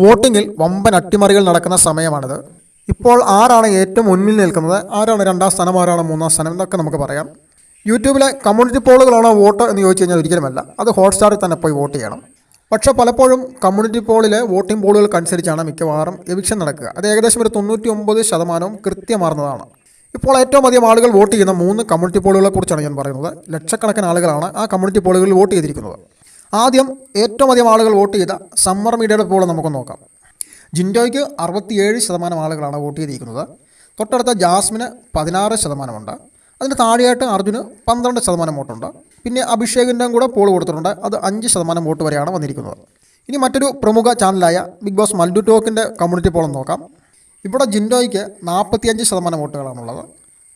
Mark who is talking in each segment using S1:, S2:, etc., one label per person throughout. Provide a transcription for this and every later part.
S1: വോട്ടിങ്ങിൽ വമ്പൻ അട്ടിമറികൾ നടക്കുന്ന സമയമാണിത്. ഇപ്പോൾ ആരാണ് ഏറ്റവും മുന്നിൽ നിൽക്കുന്നത്? ആരാണ് രണ്ടാം സ്ഥാനം? ആരാണ് മൂന്നാം സ്ഥാനം? എന്നൊക്കെ നമുക്ക് പറയാം. യൂട്യൂബിലെ കമ്മ്യൂണിറ്റി പോളുകളാണോ വോട്ട് എന്ന് ചോദിച്ചു കഴിഞ്ഞാൽ ഒരിക്കലുമല്ല. അത് ഹോട്ട്സ്റ്റാറിൽ തന്നെ പോയി വോട്ട് ചെയ്യണം. പക്ഷേ പലപ്പോഴും കമ്മ്യൂണിറ്റി പോളിലെ വോട്ടിംഗ് പോളുകൾക്കനുസരിച്ചാണ് മിക്കവാറും എവിക്ഷൻ നടക്കുക. അത് ഏകദേശം ഒരു തൊണ്ണൂറ്റി ഒമ്പത് ശതമാനവും കൃത്യമാർന്നതാണ്. ഇപ്പോൾ ഏറ്റവും അധികം ആളുകൾ വോട്ട് ചെയ്യുന്ന മൂന്ന് കമ്മ്യൂണിറ്റി പോളുകളെക്കുറിച്ചാണ് ഞാൻ പറയുന്നത്. ലക്ഷക്കണക്കിന് ആളുകളാണ് ആ കമ്മ്യൂണിറ്റി പോളുകളിൽ വോട്ട് ചെയ്തിരിക്കുന്നത്. ആദ്യം ഏറ്റവും അധികം ആളുകൾ വോട്ട് ചെയ്ത സമ്മർ മീഡിയയുടെ പോൾ നമുക്ക് നോക്കാം. ജിൻഡോയ്ക്ക് അറുപത്തിയേഴ് ശതമാനം ആളുകളാണ് വോട്ട് ചെയ്തിരിക്കുന്നത്. തൊട്ടടുത്ത ജാസ്മിന് പതിനാറ് ശതമാനമുണ്ട്. അതിന് താഴെയായിട്ട് അർജുന് പന്ത്രണ്ട് ശതമാനം വോട്ടുണ്ട്. പിന്നെ അഭിഷേകിന്റെ കൂടെ പോൾ കൊടുത്തിട്ടുണ്ട്. അത് അഞ്ച് ശതമാനം വോട്ട് വരെയാണ് വന്നിരിക്കുന്നത്. ഇനി മറ്റൊരു പ്രമുഖ ചാനലായ ബിഗ് ബോസ് മൽഡു ടോക്കിന്റെ കമ്മ്യൂണിറ്റി പോൾ നോക്കാം. ഇവിടെ ജിൻഡോയ്ക്ക് നാൽപ്പത്തിയഞ്ച് ശതമാനം വോട്ടുകളാണുള്ളത്.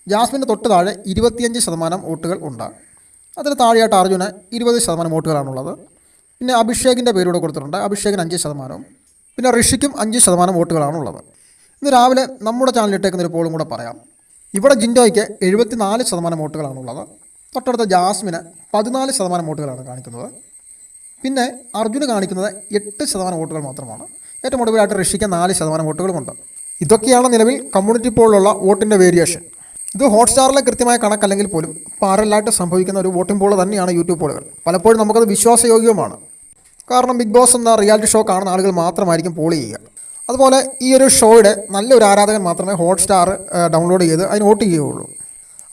S1: ജാസ്മിന്റെ തൊട്ട് താഴെ ഇരുപത്തിയഞ്ച് ശതമാനം വോട്ടുകൾ ഉണ്ട്. അതിന് താഴെയായിട്ട് അർജുന് ഇരുപത് ശതമാനം വോട്ടുകളാണുള്ളത്. പിന്നെ അഭിഷേകിന്റെ പേരൂടെ കൊടുത്തിട്ടുണ്ട്. അഭിഷേകിന് അഞ്ച് ശതമാനവും. പിന്നെ ഋഷിക്കും അഞ്ച് ശതമാനം വോട്ടുകളാണുള്ളത്. ഇന്ന് രാവിലെ നമ്മുടെ ചാനലിട്ടേക്കുന്ന ഒരു പോളും കൂടെ പറയാം. ഇവിടെ ജിൻഡോയ്ക്ക് എഴുപത്തിനാല് ശതമാനം വോട്ടുകളാണുള്ളത്. തൊട്ടടുത്ത ജാസ്മിന് പതിനാല് ശതമാനം വോട്ടുകളാണ് കാണിക്കുന്നത്. പിന്നെ അർജുന് കാണിക്കുന്നത് എട്ട് ശതമാനം വോട്ടുകൾ മാത്രമാണ്. ഏറ്റവും ഒടുവിലായിട്ട് ഋഷിക്ക് നാല് ശതമാനം വോട്ടുകളുമുണ്ട്. ഇതൊക്കെയാണ് നിലവിൽ കമ്മ്യൂണിറ്റി പോളിലുള്ള വോട്ടിന്റെ വേരിയേഷൻ ഇത് ഹോട്ട്സ്റ്റാറിലെ കൃത്യമായ കണക്കല്ലെങ്കിൽ പോലും പാരലായിട്ട് സംഭവിക്കുന്ന ഒരു വോട്ടിംഗ് പോൾ തന്നെയാണ് യൂട്യൂബ് പോളുകൾ പലപ്പോഴും നമുക്കത് വിശ്വാസയോഗ്യവുമാണ്. കാരണം ബിഗ് ബോസ് എന്ന റിയാലിറ്റി ഷോ കാണുന്ന ആളുകൾ മാത്രമായിരിക്കും പോൾ ചെയ്യുക. അതുപോലെ ഈ ഒരു ഷോയുടെ നല്ലൊരു ആരാധകൻ മാത്രമേ ഹോട്ട്സ്റ്റാർ ഡൗൺലോഡ് ചെയ്ത് അതിന് വോട്ട് ചെയ്യുകയുള്ളൂ.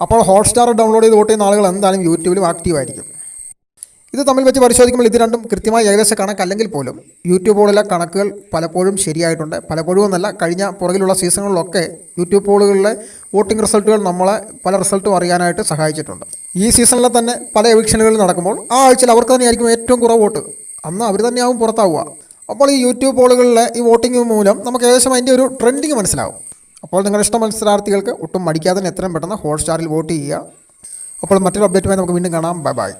S1: അപ്പോൾ ഹോട്ട്സ്റ്റാർ ഡൗൺലോഡ് ചെയ്ത് വോട്ട് ചെയ്യുന്ന ആളുകൾ എന്തായാലും യൂട്യൂബിലും ആക്റ്റീവ് ആയിരിക്കും. ഇത് തമ്മിൽ വെച്ച് പരിശോധിക്കുമ്പോൾ ഇത് രണ്ടും കൃത്യമായ ഏകദേശ കണക്കല്ലെങ്കിൽ പോലും. യൂട്യൂബ് പോളിലെ കണക്കുകൾ പലപ്പോഴും ശരിയായിട്ടുണ്ട്. പലപ്പോഴും എന്നല്ല കഴിഞ്ഞ പുറകിലുള്ള സീസണുകളിലൊക്കെ യൂട്യൂബ് പോളുകളിലെ വോട്ടിംഗ് റിസൾട്ടുകൾ നമ്മളെ പല റിസൾട്ടും അറിയാനായിട്ട് സഹായിച്ചിട്ടുണ്ട്. ഈ സീസണിലെ തന്നെ പല എവിക്ഷനുകളിൽ നടക്കുമ്പോൾ ആ ആഴ്ചയിൽ അവർക്ക് തന്നെയായിരിക്കും ഏറ്റവും കുറവ് വോട്ട്. അന്ന് അവർ തന്നെയാവും പുറത്താവുക. അപ്പോൾ ഈ യൂട്യൂബ് പോളുകളിലെ ഈ വോട്ടിംഗ് മൂലം നമുക്ക് ഏകദേശം അതിന്റെ ഒരു ട്രെൻഡിങ് മനസ്സിലാവും. അപ്പോൾ നിങ്ങളുടെ ഇഷ്ട മത്സരാർത്ഥികൾക്ക് ഒട്ടും മടിക്കാതെ എത്രയും പെട്ടെന്ന് ഹോട്ട്സ്റ്റാറിൽ വോട്ട് ചെയ്യുക. അപ്പോൾ മറ്റൊരു അപ്ഡേറ്റുമായി നമുക്ക് വീണ്ടും കാണാം. Bye bye